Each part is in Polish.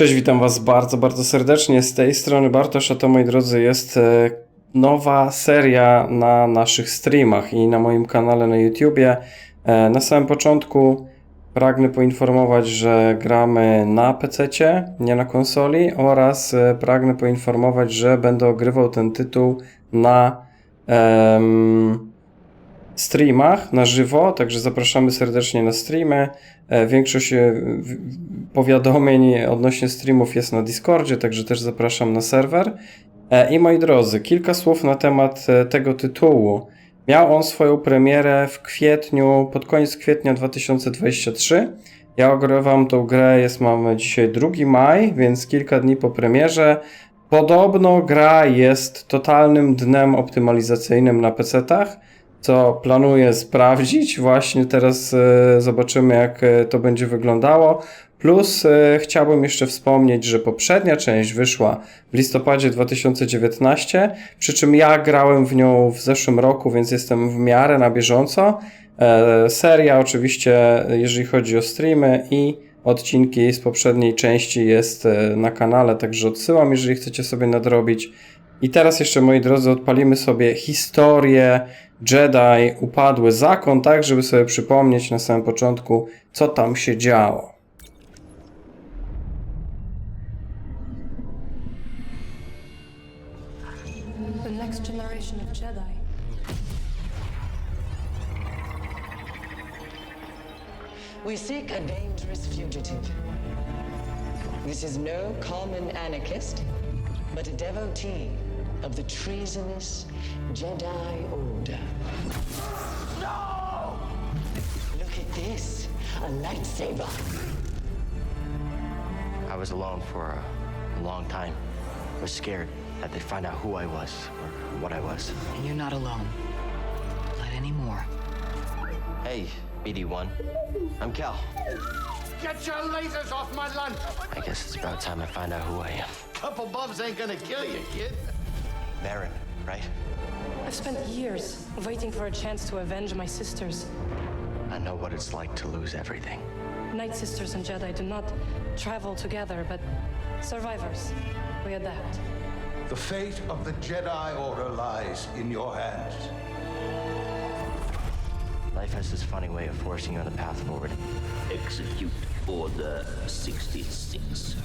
Cześć, witam Was bardzo, bardzo serdecznie. Z tej strony Bartosz, a to moi drodzy jest e, nowa seria na naszych streamach i na moim kanale na YouTubie. E, Na samym początku pragnę poinformować, że gramy na PC, nie na konsoli oraz e, pragnę poinformować, że będę ogrywał ten tytuł na em, streamach na żywo, także zapraszamy serdecznie na streamy. E, Większość e, powiadomień odnośnie streamów jest na Discordzie, także też zapraszam na serwer. E, I moi drodzy, kilka słów na temat tego tytułu. Miał on swoją premierę w kwietniu, pod koniec kwietnia 2023. Ja ogrywam tą grę, jest mamy dzisiaj 2 maj, więc kilka dni po premierze. Podobno gra jest totalnym dnem optymalizacyjnym na PC-tach co planuję sprawdzić. Właśnie teraz e, zobaczymy, jak e, to będzie wyglądało. Plus e, chciałbym jeszcze wspomnieć, że poprzednia część wyszła w listopadzie 2019, przy czym ja grałem w nią w zeszłym roku, więc jestem w miarę na bieżąco. Seria oczywiście, jeżeli chodzi o streamy i odcinki z poprzedniej części jest na kanale, także odsyłam, jeżeli chcecie sobie nadrobić. I teraz jeszcze, moi drodzy, odpalimy sobie historię Jedi Upadły Zakon, tak żeby sobie przypomnieć na samym początku, co tam się działo. We seek a dangerous fugitive. This is no common anarchist, but a devotee of the treasonous Jedi Order. No! Look at this, a lightsaber. I was alone for a, a long time. I was scared that they'd find out who I was or what I was. And you're not alone. Not anymore. Hey, BD1. I'm Cal. Get your lasers off my lunch! I guess it's about time I find out who I am. Couple bumps ain't gonna kill you, kid. Baron, right? I've spent years waiting for a chance to avenge my sisters. I know what it's like to lose everything. Night Sisters and Jedi do not travel together, but survivors. We adapt. The fate of the Jedi Order lies in your hands. Life has this funny way of forcing you on the path forward. Execute Order 66.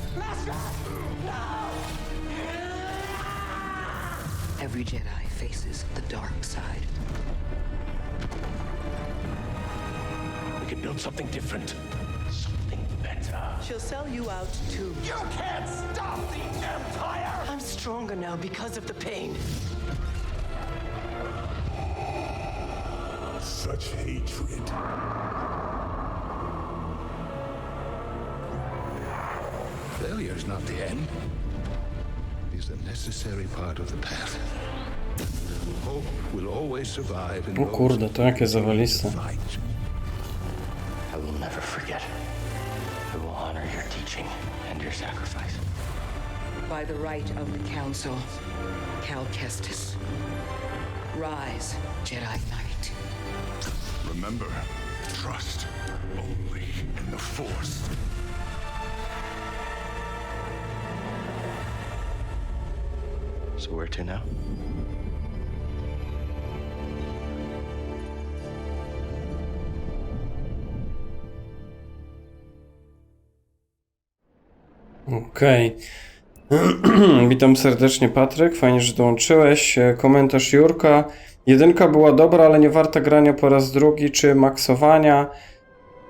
Every Jedi faces the dark side. We can build something different. Something better. She'll sell you out too. You can't stop the Empire! I'm stronger now because of the pain. Such hatred. Failure is not the end. It is a necessary part of the path. O kurde, to jakie zawaliste. fight. I will never forget. I will honor your teaching and your sacrifice. By the right of the Council, Cal Kestis. Rise, Jedi Knight. Remember, trust only in the Force. So where to now? Okej. Witam serdecznie, Patryk. Fajnie, że dołączyłeś. E, Komentarz Jurka. Jedynka była dobra, ale nie warta grania po raz drugi czy maksowania.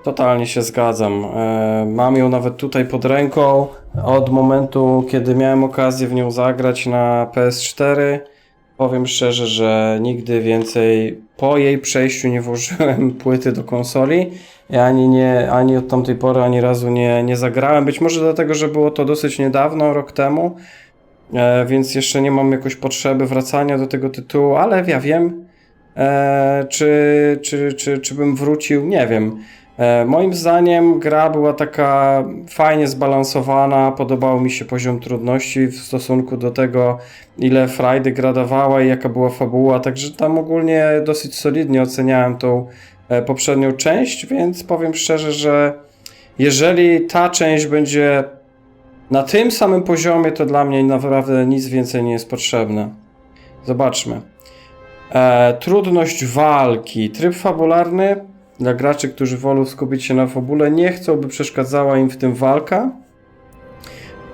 Totalnie się zgadzam. E, Mam ją nawet tutaj pod ręką. Od momentu, kiedy miałem okazję w nią zagrać na PS4, powiem szczerze, że nigdy więcej po jej przejściu nie włożyłem płyty do konsoli. Ja ani, nie, ani od tamtej pory ani razu nie, nie zagrałem. Być może dlatego, że było to dosyć niedawno, rok temu. E, więc jeszcze nie mam jakoś potrzeby wracania do tego tytułu, ale ja wiem, e, czy, czy, czy, czy bym wrócił, nie wiem. E, moim zdaniem gra była taka fajnie zbalansowana, podobał mi się poziom trudności w stosunku do tego, ile frajdy gra dawała i jaka była fabuła, także tam ogólnie dosyć solidnie oceniałem tą e, poprzednią część, więc powiem szczerze, że jeżeli ta część będzie Na tym samym poziomie to dla mnie naprawdę nic więcej nie jest potrzebne. Zobaczmy. E, trudność walki. Tryb fabularny dla graczy, którzy wolą skupić się na fabule, nie chcą, by przeszkadzała im w tym walka.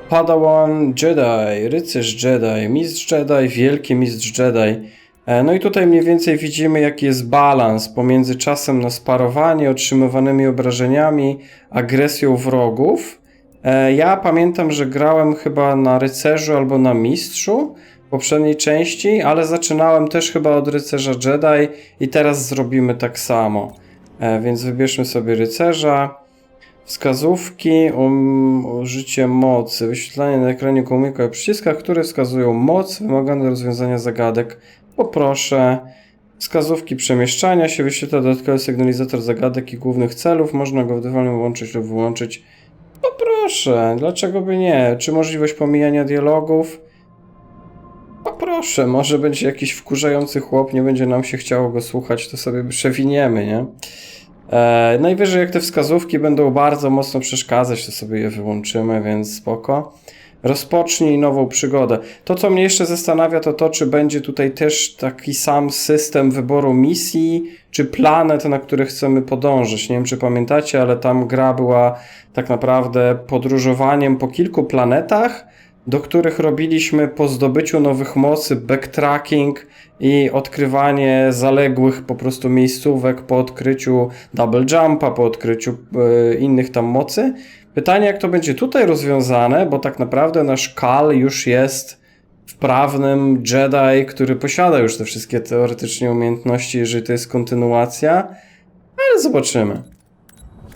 Padawan Jedi, rycerz Jedi, mistrz Jedi, wielki mistrz Jedi. E, No i tutaj mniej więcej widzimy, jaki jest balans pomiędzy czasem na sparowanie, otrzymywanymi obrażeniami, agresją wrogów. E, Ja pamiętam, że grałem chyba na rycerzu albo na mistrzu w poprzedniej części, ale zaczynałem też chyba od rycerza Jedi i teraz zrobimy tak samo. E, Więc wybierzmy sobie rycerza. Wskazówki, um, użycie mocy, wyświetlanie na ekranie komunika o przyciskach, które wskazują moc wymagane do rozwiązania zagadek. Poproszę. Wskazówki przemieszczania się, wyświetla dodatkowy sygnalizator zagadek i głównych celów. Można go dowolnie włączyć lub wyłączyć. Poproszę, dlaczego by nie? Czy możliwość pomijania dialogów? Poproszę, może będzie jakiś wkurzający chłop, nie będzie nam się chciało go słuchać, to sobie przewiniemy, nie? E, najwyżej jak te wskazówki będą bardzo mocno przeszkadzać, to sobie je wyłączymy, więc spoko. Rozpocznij nową przygodę. To, co mnie jeszcze zastanawia, to to, czy będzie tutaj też taki sam system wyboru misji, czy planet, na które chcemy podążyć. Nie wiem, czy pamiętacie, ale tam gra była tak naprawdę podróżowaniem po kilku planetach, do których robiliśmy po zdobyciu nowych mocy backtracking i odkrywanie zaległych po prostu miejscówek po odkryciu double jumpa, po odkryciu e, innych tam mocy. Pytanie, jak to będzie tutaj rozwiązane, bo tak naprawdę nasz Kal już jest wprawnym Jedi, który posiada już te wszystkie teoretycznie umiejętności, jeżeli to jest kontynuacja, ale zobaczymy.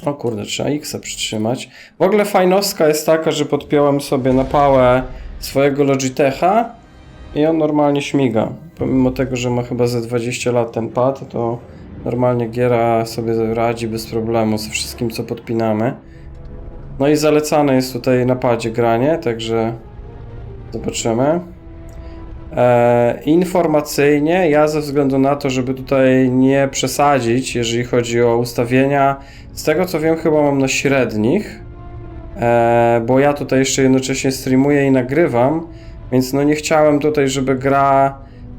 O kurde, trzeba X przytrzymać. W ogóle fajnostka jest taka, że podpiąłem sobie na pałę swojego Logitecha i on normalnie śmiga. Pomimo tego, że ma chyba ze 20 lat ten pad, to normalnie giera sobie radzi bez problemu ze wszystkim, co podpinamy. No i zalecane jest tutaj na padzie granie, także zobaczymy. E, informacyjnie, ja ze względu na to, żeby tutaj nie przesadzić, jeżeli chodzi o ustawienia, z tego co wiem, chyba mam na średnich, e, bo ja tutaj jeszcze jednocześnie streamuję i nagrywam, więc no nie chciałem tutaj, żeby gra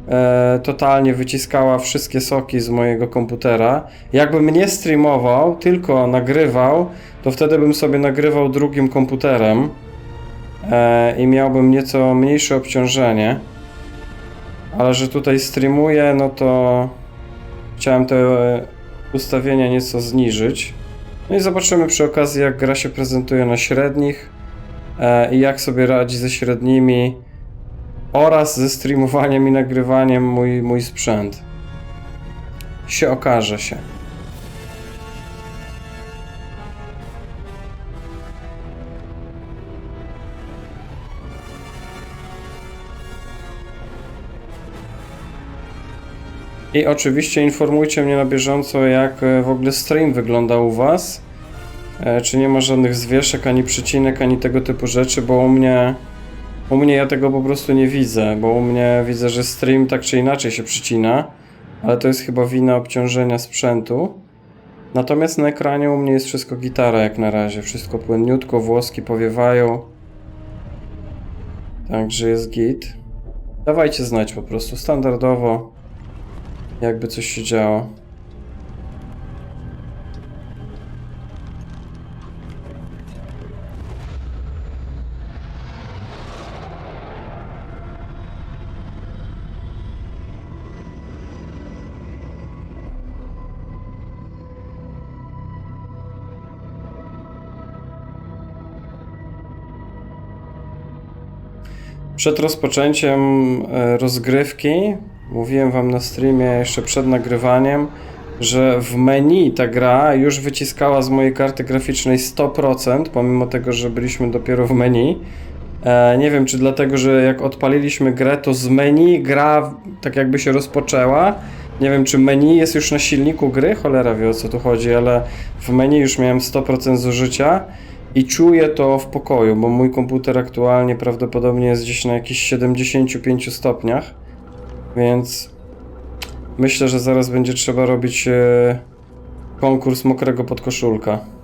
e, totalnie wyciskała wszystkie soki z mojego komputera. Jakbym nie streamował, tylko nagrywał, to wtedy bym sobie nagrywał drugim komputerem e, i miałbym nieco mniejsze obciążenie. Ale że tutaj streamuję, no to chciałem te ustawienia nieco zniżyć. No i zobaczymy przy okazji, jak gra się prezentuje na średnich e, i jak sobie radzi ze średnimi oraz ze streamowaniem i nagrywaniem mój, mój sprzęt. Się okaże się. I oczywiście informujcie mnie na bieżąco, jak e, w ogóle stream wygląda u Was. E, Czy nie ma żadnych zwieszek, ani przycinek, ani tego typu rzeczy, bo u mnie. U mnie ja tego po prostu nie widzę, bo u mnie widzę, że stream tak czy inaczej się przycina, ale to jest chyba wina obciążenia sprzętu. Natomiast na ekranie u mnie jest wszystko gitara jak na razie, wszystko płynniutko, włoski powiewają. Także jest git. Dawajcie znać po prostu standardowo jakby coś się działo. Przed rozpoczęciem e, rozgrywki mówiłem wam na streamie jeszcze przed nagrywaniem, że w menu ta gra już wyciskała z mojej karty graficznej 100%, pomimo tego, że byliśmy dopiero w menu. E, nie wiem, czy dlatego, że jak odpaliliśmy grę, to z menu gra tak jakby się rozpoczęła. Nie wiem, czy menu jest już na silniku gry, cholera wie o co tu chodzi, ale w menu już miałem 100% zużycia i czuję to w pokoju, bo mój komputer aktualnie prawdopodobnie jest gdzieś na jakichś 75 stopniach, więc myślę, że zaraz będzie trzeba robić e, konkurs mokrego podkoszulka.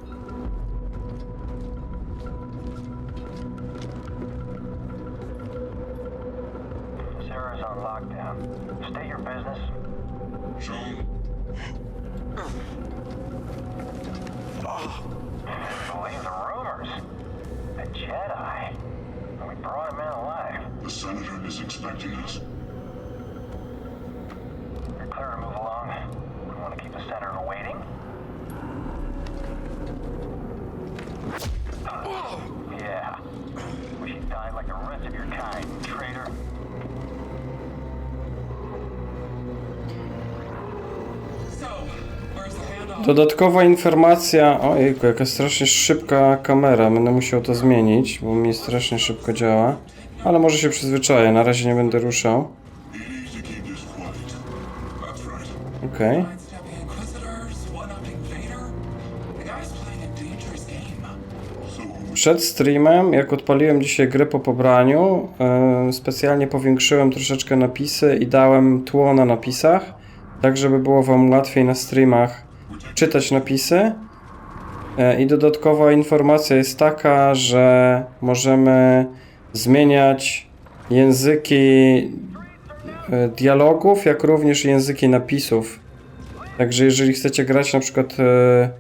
Dodatkowa informacja. Ojejku, jaka strasznie szybka kamera. Będę musiał to zmienić, bo mi strasznie szybko działa. Ale może się przyzwyczaję. Na razie nie będę ruszał. Okej. Game. Przed streamem, jak odpaliłem dzisiaj grę po pobraniu, e, specjalnie powiększyłem troszeczkę napisy i dałem tło na napisach, tak żeby było Wam łatwiej na streamach czytać napisy. E, I dodatkowa informacja jest taka, że możemy zmieniać języki e, dialogów, jak również języki napisów. Także jeżeli chcecie grać na przykład e,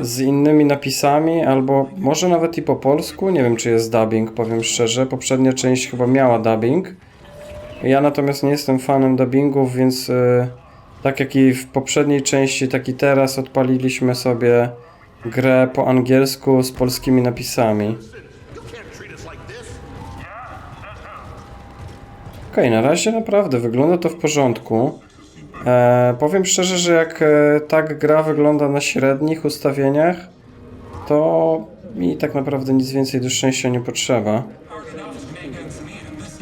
z innymi napisami, albo może nawet i po polsku. Nie wiem, czy jest dubbing, powiem szczerze. Poprzednia część chyba miała dubbing. Ja natomiast nie jestem fanem dubbingów, więc tak jak i w poprzedniej części, tak i teraz odpaliliśmy sobie grę po angielsku z polskimi napisami. Okej, na razie naprawdę wygląda to w porządku. E, powiem szczerze, że jak e, tak gra wygląda na średnich ustawieniach, to mi tak naprawdę nic więcej do szczęścia nie potrzeba.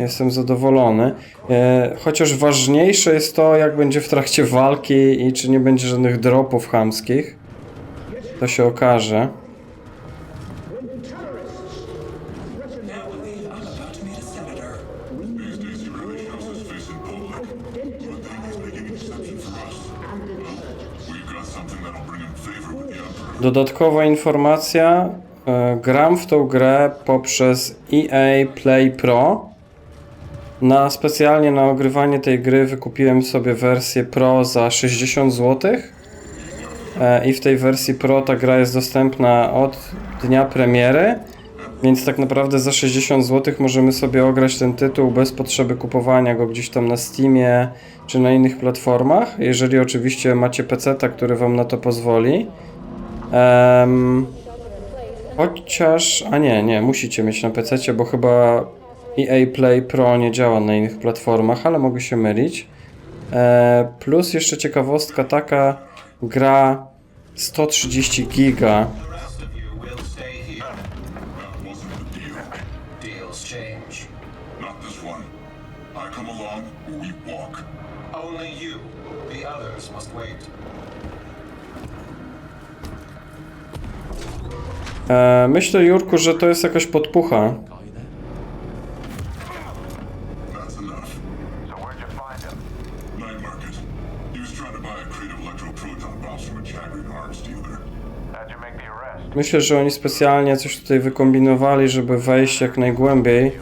Jestem zadowolony. E, chociaż ważniejsze jest to, jak będzie w trakcie walki i czy nie będzie żadnych dropów chamskich. To się okaże. Dodatkowa informacja. E, gram w tą grę poprzez EA Play Pro. Na specjalnie na ogrywanie tej gry wykupiłem sobie wersję Pro za 60 zł. E, I w tej wersji Pro ta gra jest dostępna od dnia premiery. Więc tak naprawdę za 60 zł możemy sobie ograć ten tytuł bez potrzeby kupowania go gdzieś tam na Steamie czy na innych platformach. Jeżeli oczywiście macie PC, który wam na to pozwoli. Em, chociaż, a nie, nie, musicie mieć na PC, bo chyba EA Play Pro nie działa na innych platformach, ale mogę się mylić. E, plus jeszcze ciekawostka taka, gra 130 giga. That wasn't the deal. Deals change. Not this one. I come along or we walk. Only you. The others must wait. E, myślę, Jurku, że to jest jakaś podpucha. Myślę, że oni specjalnie coś tutaj wykombinowali, żeby wejść jak najgłębiej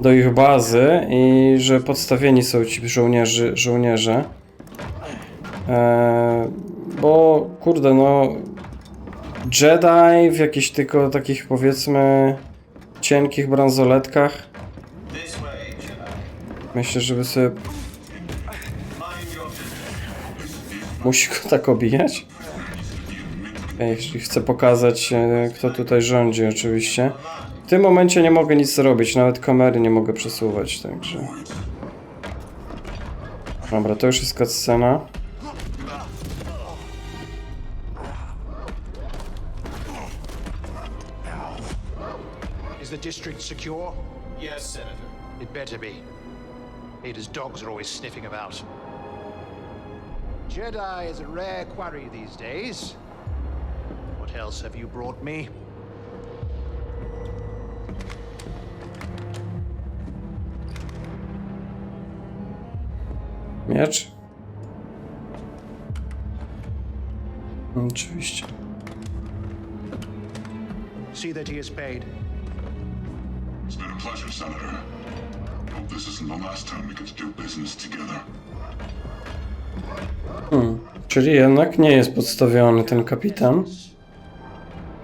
do ich bazy i że podstawieni są ci żołnierzy, żołnierze. Eee, bo kurde, no Jedi w jakichś tylko takich powiedzmy cienkich bransoletkach. Myślę, żeby sobie musi go tak obijać. Ej, Jeśli chcę pokazać, e, kto tutaj rządzi, oczywiście. W tym momencie nie mogę nic zrobić, nawet kamery nie mogę przesuwać, także. Dobra, to już jest cutscena. Is the district secure? Yes, Senator. It better be. Ada's dogs are always sniffing about. Jedi is a rare quarry these days. What else have you brought me? Miecz? Oczywiście. See that he is paid. It's been a pleasure, Senator. Hope this isn't the last time we get to do business together. Hmm. Czyli jednak nie jest podstawiony ten kapitan.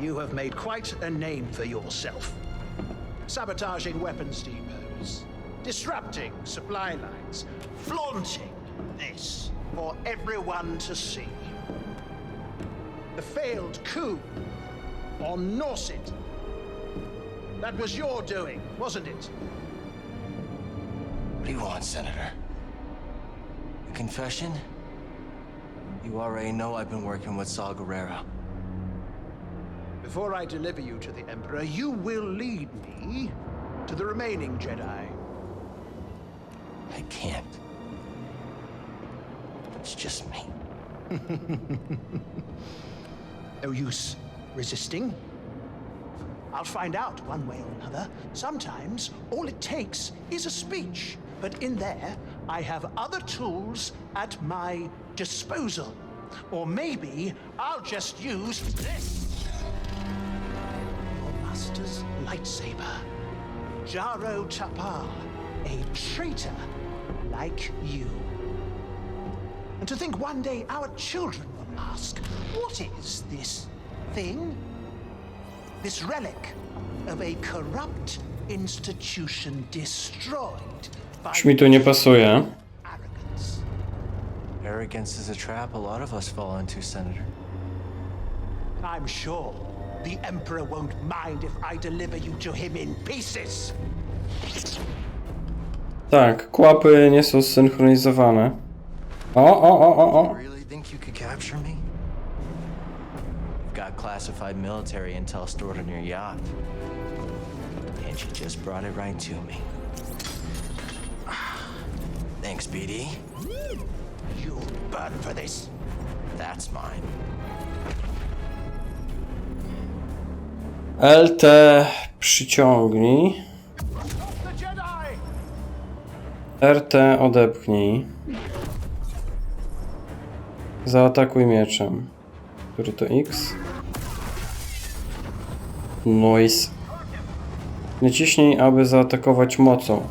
You have made quite a name for yourself. Sabotaging weapons depots, disrupting supply lines, flaunting this for everyone to see. The failed coup on Norset. That was your doing, wasn't it? What do you want, Senator? A confession? You already know I've been working with Saul Guerrero. Before I deliver you to the Emperor, you will lead me to the remaining Jedi. I can't. It's just me. No use resisting. I'll find out one way or another. Sometimes all it takes is a speech. But in there, I have other tools at my disposal. Or maybe I'll just use this. Your master's lightsaber. Jaro Tapal, a traitor like you. And to think one day our children will ask, what is this thing? This relic of a corrupt institution destroyed by Już mi tu nie pasuje. arrogance. Arrogance is a trap a lot of us fall into, Senator. I'm sure the Emperor won't mind if I deliver you to him in pieces. Tak, kłapy nie są zsynchronizowane. O, o, o, o, o. Really think you could capture me? You've got classified military intel stored on your yacht. And you just brought it right to me. Thanks, BD. You'll burn for this. That's mine. LT przyciągnij. RT odepchnij. Zaatakuj mieczem. Który to X? Noise. Naciśnij, aby zaatakować mocą.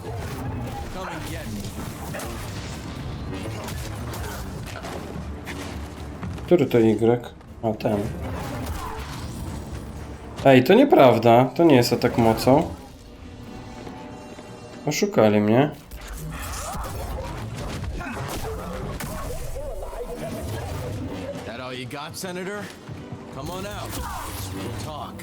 Który to Y? A ten. Ej, to nieprawda. To nie jest atak mocą. Oszukali mnie. That all you got, Senator? Come on out. We'll talk.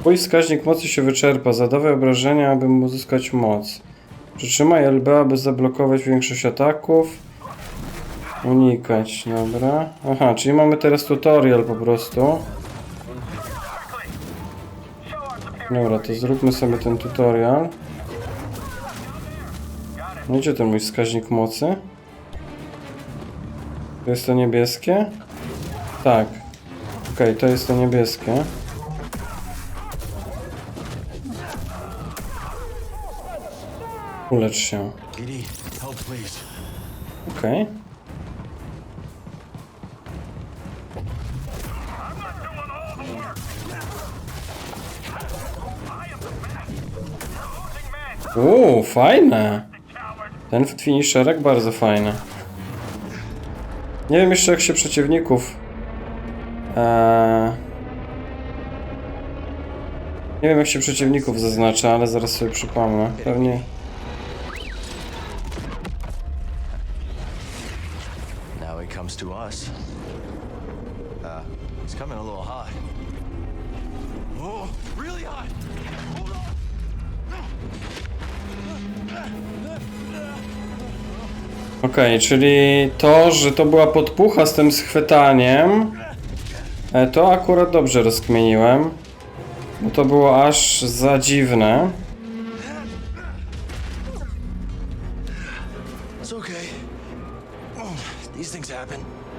Twój wskaźnik mocy się wyczerpa. Zadawaj obrażenia, aby uzyskać moc. Przytrzymaj LB, aby zablokować większość ataków. Unikać, dobra. Aha, czyli mamy teraz tutorial po prostu. Dobra, to zróbmy sobie ten tutorial. No gdzie ten mój wskaźnik mocy? To jest to niebieskie? Tak. Okej, to jest to niebieskie. Ulecz się. BD, help Uuu, fajne. Ten finisherek bardzo fajny. Nie wiem jeszcze jak się przeciwników... Eee... Nie wiem jak się przeciwników zaznacza, ale zaraz sobie przypomnę. Pewnie... Okej, czyli to, że to była podpucha z tym schwytaniem, e, to akurat dobrze rozkmieniłem. Bo to było aż za dziwne.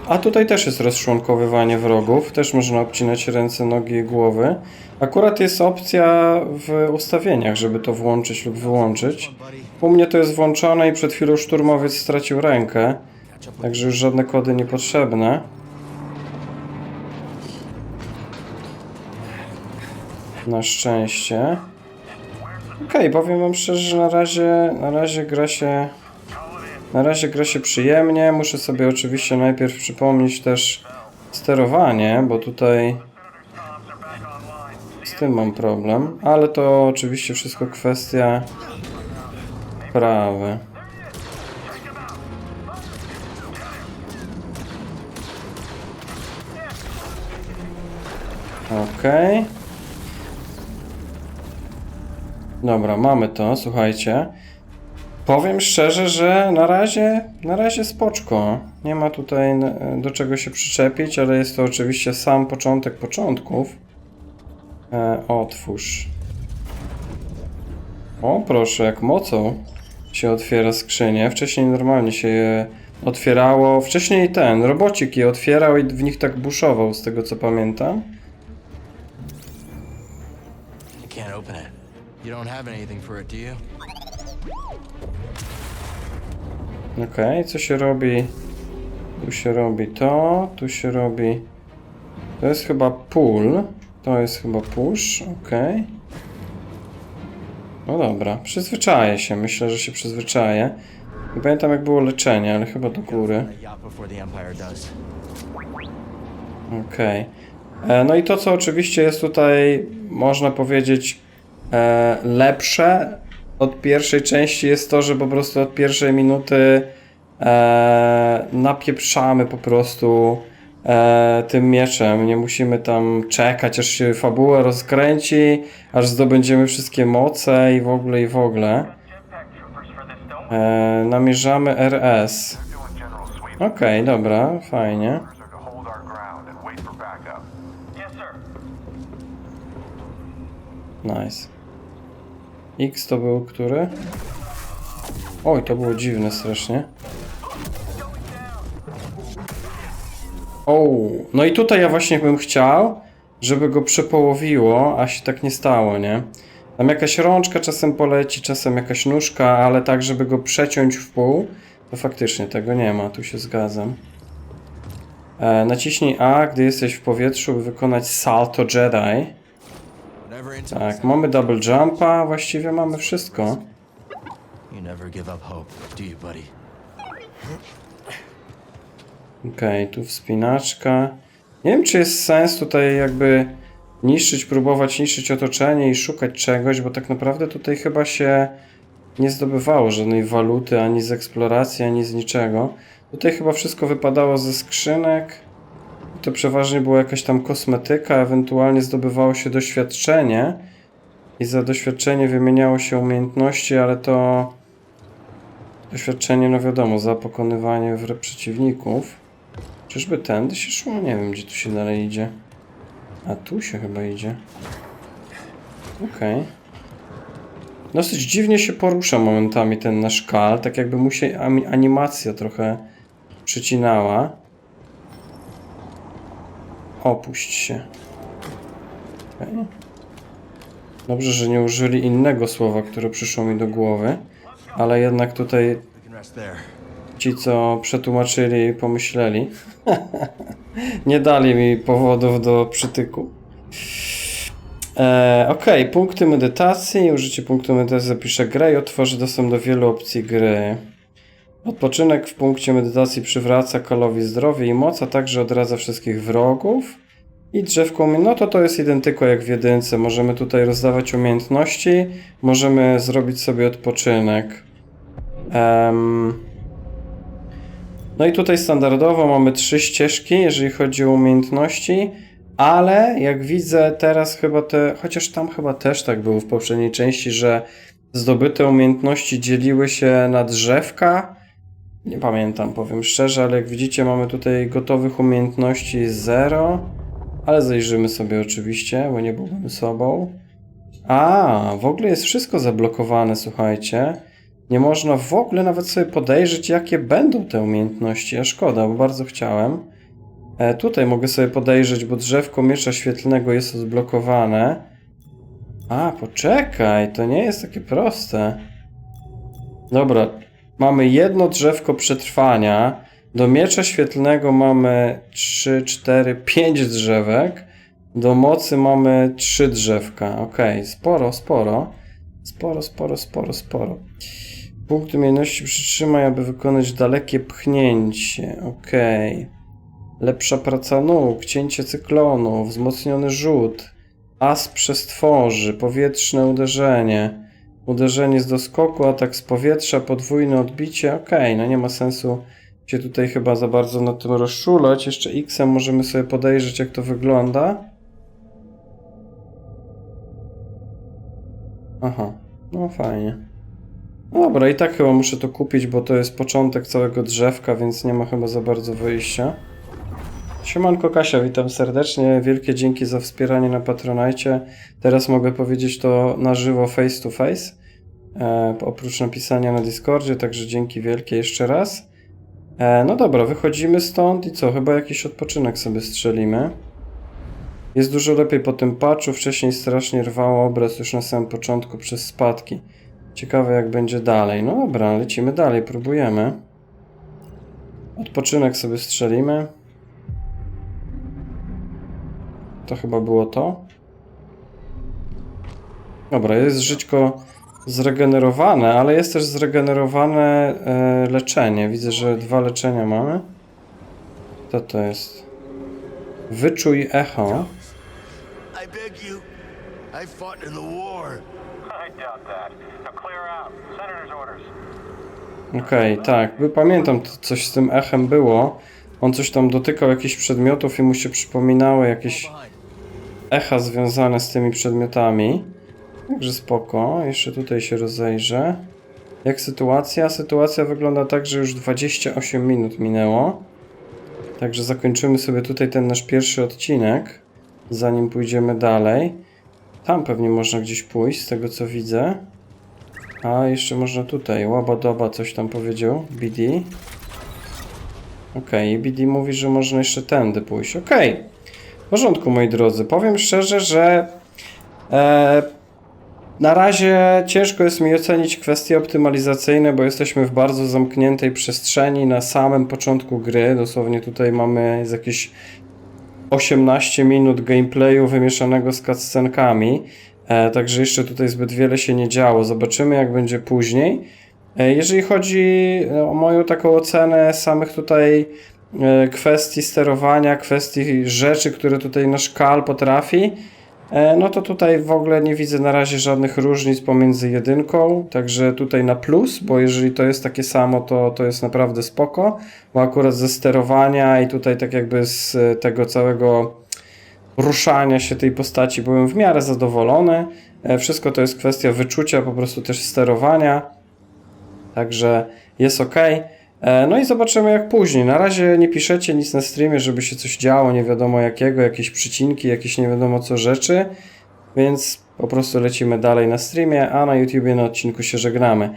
A tutaj też jest rozczłonkowywanie wrogów. Też można obcinać ręce, nogi i głowy. Akurat jest opcja w ustawieniach, żeby to włączyć lub wyłączyć. U mnie to jest włączone i przed chwilą szturmowiec stracił rękę. Także już żadne kody niepotrzebne. Na szczęście. Okej, powiem wam szczerze, że na razie, na razie gra się... Na razie gra się przyjemnie. Muszę sobie oczywiście najpierw przypomnieć też sterowanie, bo tutaj z tym mam problem. Ale to oczywiście wszystko kwestia prawy. Okej. Dobra, mamy to, słuchajcie. Powiem szczerze, że na razie, na razie spoczko. Nie ma tutaj e, do czego się przyczepić, ale jest to oczywiście sam początek początków. E, otwórz. O, proszę, jak mocą się otwiera skrzynię. Wcześniej normalnie się je otwierało. Wcześniej ten, robocik je otwierał i w nich tak buszował, z tego co pamiętam. I can't open it. You don't do you? Okej, co się robi? Tu się robi to, tu się robi... To jest chyba pull, to jest chyba push, okej. No dobra, przyzwyczaję się, myślę, że się przyzwyczaję. Nie pamiętam jak było leczenie, ale chyba do góry. Okej. E, No i to, co oczywiście jest tutaj, można powiedzieć, e, lepsze od pierwszej części, jest to, że po prostu od pierwszej minuty e, napieprzamy po prostu e, tym mieczem. Nie musimy tam czekać, aż się fabuła rozkręci, aż zdobędziemy wszystkie moce i w ogóle, i w ogóle. E, namierzamy RS. Okej, dobra, fajnie. Nice. X to był który? Oj, to było dziwne strasznie. O, no i tutaj ja właśnie bym chciał, żeby go przepołowiło, a się tak nie stało, nie? Tam jakaś rączka czasem poleci, czasem jakaś nóżka, ale tak, żeby go przeciąć w pół, to faktycznie tego nie ma, tu się zgadzam. E, naciśnij A, gdy jesteś w powietrzu, by wykonać salto Jedi. Tak, mamy double jumpa, właściwie mamy wszystko. Okej, tu wspinaczka. Nie wiem, czy jest sens tutaj jakby niszczyć, próbować niszczyć otoczenie i szukać czegoś, bo tak naprawdę tutaj chyba się nie zdobywało żadnej waluty, ani z eksploracji, ani z niczego. Tutaj chyba wszystko wypadało ze skrzynek. To przeważnie była jakaś tam kosmetyka, ewentualnie zdobywało się doświadczenie i za doświadczenie wymieniało się umiejętności, ale to doświadczenie, no wiadomo, za pokonywanie przeciwników. Czyżby tędy się szło? Nie wiem, gdzie tu się dalej idzie. A tu się chyba idzie. Okej. Dosyć dziwnie się porusza momentami ten nasz kal, tak jakby mu się animacja trochę przycinała. Opuść się. Okej. Dobrze, że nie użyli innego słowa, które przyszło mi do głowy, ale jednak tutaj ci, co przetłumaczyli, pomyśleli. nie dali mi powodów do przytyku. E, ok, punkty medytacji. Użycie punktu medytacji zapiszę grę i otworzy dostęp do wielu opcji gry. Odpoczynek w punkcie medytacji przywraca kalowi zdrowie i moc, a także odradza wszystkich wrogów. I drzewko. No to to jest identyko jak w jedynce. Możemy tutaj rozdawać umiejętności. Możemy zrobić sobie odpoczynek. Em, no i tutaj standardowo mamy trzy ścieżki, jeżeli chodzi o umiejętności, ale jak widzę teraz chyba te, chociaż tam chyba też tak było w poprzedniej części, że zdobyte umiejętności dzieliły się na drzewka. Nie pamiętam, powiem szczerze, ale jak widzicie mamy tutaj gotowych umiejętności 0, ale zajrzymy sobie oczywiście, bo nie byłbym sobą. A, w ogóle jest wszystko zablokowane, słuchajcie. Nie można w ogóle nawet sobie podejrzeć, jakie będą te umiejętności, a szkoda, bo bardzo chciałem. E, tutaj mogę sobie podejrzeć, bo drzewko miecza świetlnego jest odblokowane. A, poczekaj, to nie jest takie proste. Dobra, mamy jedno drzewko przetrwania. Do miecza świetlnego mamy 3, 4, 5 drzewek. Do mocy mamy 3 drzewka. Ok, sporo, sporo. Sporo, sporo, sporo, sporo. Punkt umiejętności przytrzymaj, aby wykonać dalekie pchnięcie. Okej. Lepsza praca nóg, cięcie cyklonu, wzmocniony rzut, as przestworzy, powietrzne uderzenie, uderzenie z doskoku, atak z powietrza, podwójne odbicie. Okej, no nie ma sensu się tutaj chyba za bardzo nad tym rozczulać. Jeszcze X-em możemy sobie podejrzeć, jak to wygląda. Aha, no fajnie. No Dobra, i tak chyba muszę to kupić, bo to jest początek całego drzewka, więc nie ma chyba za bardzo wyjścia. Siemanko Kasia, witam serdecznie. Wielkie dzięki za wspieranie na Patronajcie. Teraz mogę powiedzieć to na żywo face to face. E, oprócz napisania na Discordzie, także dzięki wielkie jeszcze raz. E, no dobra, wychodzimy stąd i co? Chyba jakiś odpoczynek sobie strzelimy. Jest dużo lepiej po tym patchu. Wcześniej strasznie rwało obraz już na samym początku przez spadki. Ciekawe jak będzie dalej. No dobra, lecimy dalej, próbujemy. Odpoczynek sobie strzelimy. To chyba było to. Dobra, jest żyćko zregenerowane, ale jest też zregenerowane e, leczenie. Widzę, że dwa leczenia mamy. Co to jest? Wyczuj echo. I beg you. I fought in the war. I doubt that. Now clear out. Senator's orders. Okej, tak. By pamiętam, to coś z tym echem było. On coś tam dotykał jakichś przedmiotów i mu się przypominały jakieś echa związane z tymi przedmiotami. Także spoko. Jeszcze tutaj się rozejrzę. Jak sytuacja? Sytuacja wygląda tak, że już 28 minut minęło. Także zakończymy sobie tutaj ten nasz pierwszy odcinek, zanim pójdziemy dalej. Tam pewnie można gdzieś pójść, z tego co widzę. A, jeszcze można tutaj. Łabadoba coś tam powiedział. BD. Okej, BD mówi, że można jeszcze tędy pójść. Okej. W porządku, moi drodzy. Powiem szczerze, że e, na razie ciężko jest mi ocenić kwestie optymalizacyjne, bo jesteśmy w bardzo zamkniętej przestrzeni na samym początku gry. Dosłownie tutaj mamy jakieś 18 minut gameplayu wymieszanego z cutscenkami. E, także jeszcze tutaj zbyt wiele się nie działo. Zobaczymy, jak będzie później. E, jeżeli chodzi o moją taką ocenę samych tutaj kwestii sterowania, kwestii rzeczy, które tutaj nasz Kal potrafi, e, no to tutaj w ogóle nie widzę na razie żadnych różnic pomiędzy jedynką, także tutaj na plus, bo jeżeli to jest takie samo, to, to jest naprawdę spoko, bo akurat ze sterowania i tutaj tak jakby z e, tego całego ruszania się tej postaci byłem w miarę zadowolony. E, Wszystko to jest kwestia wyczucia, po prostu też sterowania. Także jest ok. No i zobaczymy jak później. Na razie nie piszecie nic na streamie, żeby się coś działo, nie wiadomo jakiego, jakieś przycinki, jakieś nie wiadomo co rzeczy. Więc po prostu lecimy dalej na streamie, a na YouTubie na odcinku się żegnamy.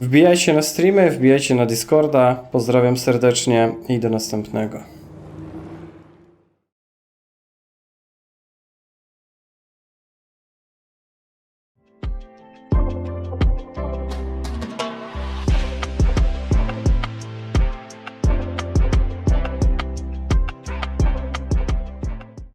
Wbijajcie na streamy, wbijajcie na Discorda. Pozdrawiam serdecznie i do następnego.